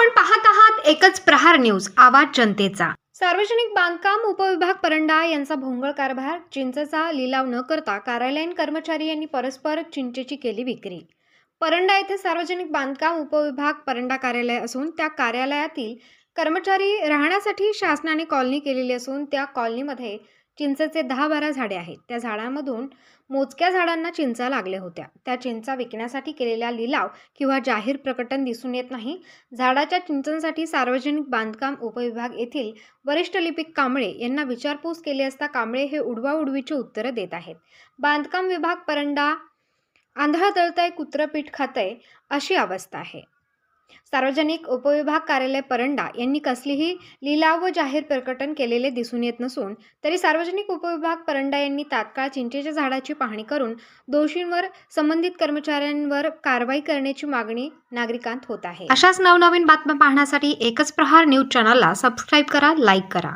पण पाहत आहात एकच प्रहार न्यूज आवाज जनतेचा. सार्वजनिक बांधकाम उपविभाग परंडा यांचा भोंगळ कारभार चिंचेचा लिलाव न करता कार्यालयीन कर्मचारी यांनी परस्पर चिंचेची केली विक्री. परंडा येथे सार्वजनिक बांधकाम उपविभाग परंडा कार्यालय असून त्या कार्यालयातील कर्मचारी राहण्यासाठी शासनाने कॉलनी केलेली असून त्या कॉलनीमध्ये चिंचेचे दहा बारा झाडे आहेत. त्या झाडांमधून मोजक्या झाडांना चिंचा लागल्या होत्या. त्या चिंचा विकण्यासाठी केलेला लिलाव किंवा जाहीर प्रकटन दिसून येत नाही. झाडाच्या चिंचांसाठी सार्वजनिक बांधकाम उपविभाग येथील वरिष्ठ लिपिक कांबळे यांना विचारपूस केली असता कांबळे हे उडवाउडवीची उत्तरं देत आहेत. बांधकाम विभाग परंडा आंधळा दळतय कुत्रपीठ खातय अशी अवस्था आहे. सार्वजनिक उपविभाग कार्यालय परंडा यांनी कसलीही लिलाव व जाहीर प्रकटन केलेले दिसून येत नसून तरी सार्वजनिक उपविभाग परंडा यांनी तात्काळ चिंचेच्या झाडाची पाहणी करून दोषींवर संबंधित कर्मचाऱ्यांवर कारवाई करण्याची मागणी नागरिकांत होत आहे. अशाच नवनवीन बातम्या पाहण्यासाठी एकच प्रहार न्यूज चॅनलला सबस्क्राईब करा लाईक करा.